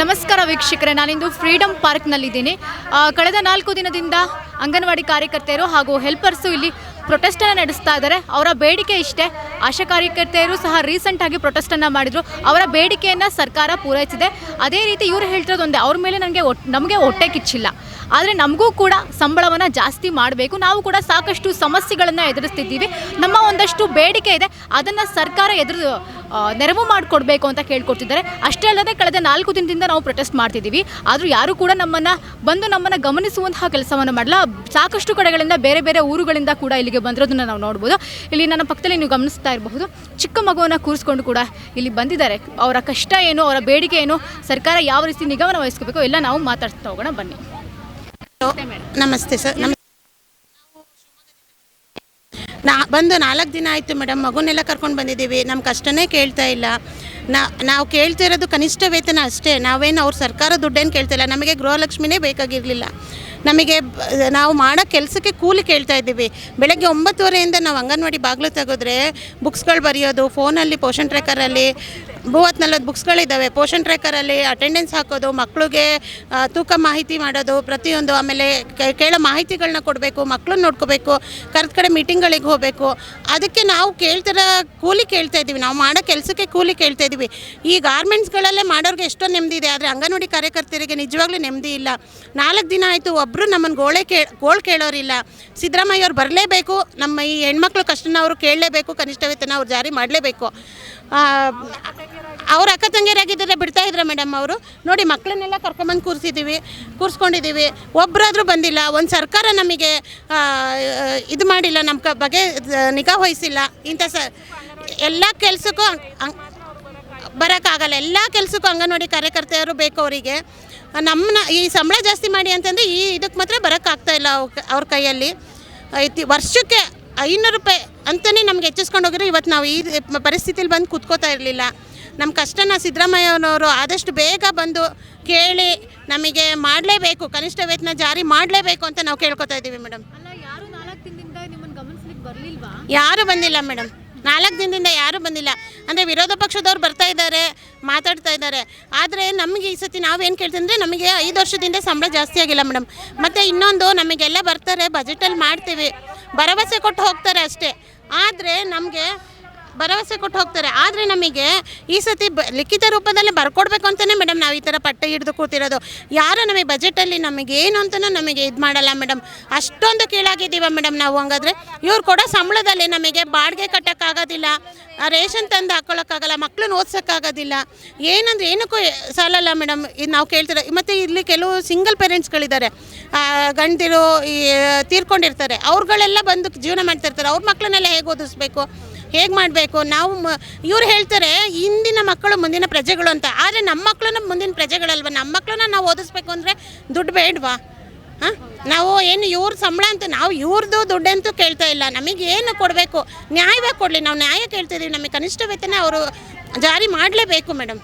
ನಮಸ್ಕಾರ ವೀಕ್ಷಕರೇ ನಾನಿಂದು ಫ್ರೀಡಮ್ ಪಾರ್ಕ್ನಲ್ಲಿದ್ದೀನಿ ಕಳೆದ ನಾಲ್ಕು ದಿನದಿಂದ ಅಂಗನವಾಡಿ ಕಾರ್ಯಕರ್ತೆಯರು ಹಾಗೂ ಹೆಲ್ಪರ್ಸು ಇಲ್ಲಿ ಪ್ರೊಟೆಸ್ಟನ್ನು ನಡೆಸ್ತಾ ಇದ್ದಾರೆ. ಅವರ ಬೇಡಿಕೆ ಇಷ್ಟೇ. ಆಶಾ ಕಾರ್ಯಕರ್ತೆಯರು ಸಹ ರೀಸೆಂಟಾಗಿ ಪ್ರೊಟೆಸ್ಟನ್ನು ಮಾಡಿದರು. ಅವರ ಬೇಡಿಕೆಯನ್ನು ಸರ್ಕಾರ ಪೂರೈಸಿದೆ. ಅದೇ ರೀತಿ ಇವರು ಹೇಳ್ತಿರೋದೊಂದೇ ಅವ್ರ ಮೇಲೆ ನನಗೆ ನಮಗೆ ಹೊಟ್ಟೆ ಕಿಚ್ಚಿಲ್ಲ. ಆದರೆ ನಮಗೂ ಕೂಡ ಸಂಬಳವನ್ನು ಜಾಸ್ತಿ ಮಾಡಬೇಕು. ನಾವು ಕೂಡ ಸಾಕಷ್ಟು ಸಮಸ್ಯೆಗಳನ್ನು ಎದುರಿಸ್ತಿದ್ದೀವಿ. ನಮ್ಮ ಒಂದಷ್ಟು ಬೇಡಿಕೆ ಇದೆ. ಅದನ್ನು ಸರ್ಕಾರ ಎದುರು ನೆರವು ಮಾಡಿಕೊಡ್ಬೇಕು ಅಂತ ಕೇಳ್ಕೊಡ್ತಿದ್ದಾರೆ. ಅಷ್ಟೇ ಅಲ್ಲದೆ ಕಳೆದ ನಾಲ್ಕು ದಿನದಿಂದ ನಾವು ಪ್ರೊಟೆಸ್ಟ್ ಮಾಡ್ತಿದ್ದೀವಿ. ಆದರೂ ಯಾರು ಕೂಡ ನಮ್ಮನ್ನು ಬಂದು ನಮ್ಮನ್ನು ಗಮನಿಸುವಂತಹ ಕೆಲಸವನ್ನು ಮಾಡಲ್ಲ ಸಾಕಷ್ಟು ಕಡೆಗಳಿಂದ ಬೇರೆ ಬೇರೆ ಊರುಗಳಿಂದ ಕೂಡ ಇಲ್ಲಿಗೆ ಬಂದಿರೋದನ್ನ ನಾವು ನೋಡ್ಬೋದು. ಇಲ್ಲಿ ನನ್ನ ಪಕ್ಕದಲ್ಲಿ ನೀವು ಗಮನಿಸ್ತಾ ಇರಬಹುದು, ಚಿಕ್ಕ ಮಗುವನ್ನು ಕೂರಿಸ್ಕೊಂಡು ಕೂಡ ಇಲ್ಲಿ ಬಂದಿದ್ದಾರೆ. ಅವರ ಕಷ್ಟ ಏನು, ಅವರ ಬೇಡಿಕೆ ಏನು, ಸರ್ಕಾರ ಯಾವ ರೀತಿ ನಿಗಮನ ವಹಿಸ್ಕೋಬೇಕು ಎಲ್ಲ ನಾವು ಮಾತಾಡ್ತಾ ಹೋಗೋಣ, ಬನ್ನಿ. ನಮಸ್ತೆ ಸರ್ ನಮಸ್ತೆ ನಾ ಬಂದು ನಾಲ್ಕು ದಿನ ಆಯಿತು ಮೇಡಮ್, ಮಗುನೆಲ್ಲ ಕರ್ಕೊಂಡು ಬಂದಿದ್ದೀವಿ. ನಮ್ಮ ಕಷ್ಟನೇ ಕೇಳ್ತಾ ಇಲ್ಲ. ನಾ ನಾವು ಕೇಳ್ತಿರೋದು ಕನಿಷ್ಠ ವೇತನ ಅಷ್ಟೇ. ನಾವೇನು ಅವ್ರ ಸರ್ಕಾರ ದುಡ್ಡೇನು ಕೇಳ್ತಿಲ್ಲ ನಮಗೆ ಗೃಹಲಕ್ಷ್ಮಿನೇ ಬೇಕಾಗಿರಲಿಲ್ಲ. ನಮಗೆ ನಾವು ಮಾಡೋ ಕೆಲಸಕ್ಕೆ ಕೂಲಿ ಕೇಳ್ತಾ ಇದ್ದೀವಿ. ಬೆಳಗ್ಗೆ ಒಂಬತ್ತುವರೆಯಿಂದ ನಾವು ಅಂಗನವಾಡಿ ಬಾಗಿಲು ತೆಗೆದ್ರೆ ಬುಕ್ಸ್ಗಳು ಬರೆಯೋದು ಫೋನಲ್ಲಿ ಪೋಷನ್ ಟ್ರ್ಯಾಕರಲ್ಲಿ ಮೂವತ್ತು ನಲ್ವತ್ತು ಬುಕ್ಸ್ಗಳಿದ್ದಾವೆ. ಪೋಷನ್ ಟ್ರ್ಯಾಕರಲ್ಲಿ ಅಟೆಂಡೆನ್ಸ್ ಹಾಕೋದು ಮಕ್ಕಳಿಗೆ ತೂಕ ಮಾಹಿತಿ ಮಾಡೋದು, ಪ್ರತಿಯೊಂದು ಆಮೇಲೆ ಕೇಳೋ ಮಾಹಿತಿಗಳನ್ನ ಕೊಡಬೇಕು ಮಕ್ಕಳನ್ನ ನೋಡ್ಕೋಬೇಕು, ಕರೆದ ಕಡೆ ಮೀಟಿಂಗ್ಗಳಿಗೆ ಹೋಗಬೇಕು. ಅದಕ್ಕೆ ನಾವು ಕೇಳ್ತಾರ ಕೂಲಿ ಕೇಳ್ತಾ ಇದ್ದೀವಿ. ನಾವು ಮಾಡೋ ಕೆಲಸಕ್ಕೆ ಕೂಲಿ ಕೇಳ್ತಾ ಇದ್ದೀವಿ. ಈ ಗಾರ್ಮೆಂಟ್ಸ್ಗಳಲ್ಲೇ ಮಾಡೋರಿಗೆ ಎಷ್ಟೋ ನೆಮ್ಮದಿ ಇದೆ. ಆದರೆ ಅಂಗನವಾಡಿ ಕಾರ್ಯಕರ್ತರಿಗೆ ನಿಜವಾಗ್ಲೂ ನೆಮ್ಮದಿ ಇಲ್ಲ. ನಾಲ್ಕು ದಿನ ಆಯಿತು ಒಬ್ಬರು ನಮ್ಮನ್ನು ಗೋಳೆ ಕೇ, ಗೋಳು ಕೇಳೋರಿಲ್ಲ. ಸಿದ್ದರಾಮಯ್ಯ ಅವ್ರು ಬರಲೇಬೇಕು. ನಮ್ಮ ಈ ಹೆಣ್ಮಕ್ಳು ಕಷ್ಟನ ಅವರು ಕೇಳಲೇಬೇಕು. ಕನಿಷ್ಠ ವೇತನ ಅವ್ರು ಜಾರಿ ಮಾಡಲೇಬೇಕು. ಅವ್ರ ಅಕ್ಕ ತಂಗಿಯರಾಗಿದ್ದರೆ ಬಿಡ್ತಾ ಇದ್ರ ಮೇಡಮ್ ಅವರು? ನೋಡಿ, ಮಕ್ಕಳನ್ನೆಲ್ಲ ಕರ್ಕೊಂಬಂದು ಕೂರಿಸಿದ್ದೀವಿ ಕೂರಿಸ್ಕೊಂಡಿದ್ದೀವಿ ಒಬ್ಬರಾದರೂ ಬಂದಿಲ್ಲ, ಒಂದು ಸರ್ಕಾರ ನಮಗೆ ಇದು ಮಾಡಿಲ್ಲ ನಮ್ಮ ಕ ಬಗ್ಗೆ ನಿಗಾ ವಹಿಸಿಲ್ಲ. ಇಂಥ ಸ ಎಲ್ಲ ಕೆಲಸಕ್ಕೂ ಬರೋಕ್ಕಾಗಲ್ಲ. ಎಲ್ಲ ಕೆಲಸಕ್ಕೂ ಅಂಗನವಾಡಿ ಕಾರ್ಯಕರ್ತೆಯರು ಬೇಕು ಅವರಿಗೆ. ನಮ್ಮನ್ನ ಈ ಸಂಬಳ ಜಾಸ್ತಿ ಮಾಡಿ ಅಂತಂದರೆ ಈ ಇದಕ್ಕೆ ಮಾತ್ರ ಬರೋಕ್ಕಾಗ್ತಾ ಇಲ್ಲ ಅವ್ರ ಕೈಯಲ್ಲಿ. ಐತಿ, ವರ್ಷಕ್ಕೆ ಐನೂರು ರೂಪಾಯಿ ಅಂತಲೇ ನಮ್ಗೆ ಹೆಚ್ಚಿಸ್ಕೊಂಡು ಹೋಗಿರೋ ಇವತ್ತು ನಾವು ಈ ಪರಿಸ್ಥಿತಿಲಿ ಬಂದು ಕೂತ್ಕೋತಾ ಇರಲಿಲ್ಲ. ನಮ್ಮ ಕಷ್ಟನ ಸಿದ್ದರಾಮಯ್ಯನವರು ಆದಷ್ಟು ಬೇಗ ಬಂದು ಕೇಳಿ ನಮಗೆ ಮಾಡಲೇಬೇಕು ಕನಿಷ್ಠ ವೇತನ ಜಾರಿ ಮಾಡಲೇಬೇಕು ಅಂತ ನಾವು ಕೇಳ್ಕೊತಾ ಇದ್ದೀವಿ ಮೇಡಮ್. ಅಲ್ಲ ಯಾರು ನಾಲ್ಕು ದಿನದಿಂದ ನಿಮ್ಮನ್ನು ಗಮನಿಸ್ಲಿಕ್ಕೆ ಬರಲಿಲ್ವಾ? ಯಾರೂ ಬಂದಿಲ್ಲ ಮೇಡಮ್. ನಾಲ್ಕು ದಿನದಿಂದ ಯಾರು ಬಂದಿಲ್ಲ. ಅಂದರೆ ವಿರೋಧ ಪಕ್ಷದವ್ರು ಬರ್ತಾ ಇದ್ದಾರೆ ಮಾತಾಡ್ತಾ ಇದ್ದಾರೆ. ಆದರೆ ನಮಗೆ ಈ ಸತಿ ನಾವೇನು ಕೇಳ್ತೀವಿ ಅಂದರೆ ನಮಗೆ ಐದು ವರ್ಷದಿಂದ ಸಂಬಳ ಜಾಸ್ತಿ ಆಗಿಲ್ಲ ಮೇಡಮ್. ಮತ್ತು ಇನ್ನೊಂದು ನಮಗೆಲ್ಲ ಬರ್ತಾರೆ ಬಜೆಟಲ್ಲಿ ಮಾಡ್ತೀವಿ. ಭರವಸೆ ಕೊಟ್ಟು ಹೋಗ್ತಾರೆ ಅಷ್ಟೇ. ಆದರೆ ನಮಗೆ ಭರವಸೆ ಕೊಟ್ಟು ಹೋಗ್ತಾರೆ. ಆದರೆ ನಮಗೆ ಈ ಸತಿ ಬ ಲಿಖಿತ ರೂಪದಲ್ಲಿ ಬರ್ಕೊಡ್ಬೇಕು ಅಂತಲೇ ಮೇಡಮ್ ನಾವು ಈ ಥರ ಪಟ್ಟೆ ಹಿಡಿದು ಕೂತಿರೋದು. ಯಾರು ನಮಗೆ ಬಜೆಟಲ್ಲಿ ನಮಗೆ ಏನು ಅಂತಲೂ ನಮಗೆ ಇದು ಮಾಡಲ್ಲ ಮೇಡಮ್ ಅಷ್ಟೊಂದು ಕೀಳಾಗಿದ್ದೀವ ಮೇಡಮ್ ನಾವು ಹಂಗಾದ್ರೆ. ಇವ್ರು ಕೊಡೋ ಸಂಬಳದಲ್ಲಿ ನಮಗೆ ಬಾಡಿಗೆ ಕಟ್ಟೋಕ್ಕಾಗೋದಿಲ್ಲ ರೇಷನ್ ತಂದು ಹಾಕ್ಕೊಳ್ಳೋಕ್ಕಾಗಲ್ಲ ಮಕ್ಕಳನ್ನ ಓದ್ಸೋಕ್ಕಾಗೋದಿಲ್ಲ. ಏನಂದ್ರೆ ಏನಕ್ಕೂ ಸಾಲಲ್ಲ ಮೇಡಮ್ ಇದು ನಾವು ಕೇಳ್ತಿರೋ, ಮತ್ತು ಇಲ್ಲಿ ಕೆಲವು ಸಿಂಗಲ್ ಪೇರೆಂಟ್ಸ್ಗಳಿದ್ದಾರೆ ಗಂಡಿರು ಈ, ತೀರ್ಕೊಂಡಿರ್ತಾರೆ. ಅವ್ರುಗಳೆಲ್ಲ ಬಂದು ಜೀವನ ಮಾಡ್ತಿರ್ತಾರೆ. ಅವ್ರ ಮಕ್ಕಳನ್ನೆಲ್ಲ ಹೇಗೆ ಓದಿಸ್ಬೇಕು? ಹೇಗೆ ಮಾಡಬೇಕು? ನಾವು ಇವ್ರು ಹೇಳ್ತಾರೆ ಇಂದಿನ ಮಕ್ಕಳು ಮುಂದಿನ ಪ್ರಜೆಗಳು ಅಂತ. ಆದರೆ ನಮ್ಮ ಮಕ್ಕಳನ್ನ ಮುಂದಿನ ಪ್ರಜೆಗಳಲ್ವ? ನಮ್ಮ ಮಕ್ಕಳನ್ನ ನಾವು ಓದಿಸ್ಬೇಕು ಅಂದರೆ ದುಡ್ಡು ಬೇಡವಾ? ಹಾಂ? ನಾವು ಏನು ಇವ್ರ ಸಂಬಳ ಅಂತ, ನಾವು ಇವ್ರದ್ದು ದುಡ್ಡಂತೂ ಕೇಳ್ತಾ ಇಲ್ಲ. ನಮಗೆ ಏನು ಕೊಡಬೇಕು? ನ್ಯಾಯವಾಗಿ ಕೊಡಲಿ. ನಾವು ನ್ಯಾಯ ಕೇಳ್ತಿದ್ದೀವಿ ನಮಗೆ ಕನಿಷ್ಠ ವೇತನ ಅವರು ಜಾರಿ ಮಾಡಲೇಬೇಕು, ಮೇಡಮ್.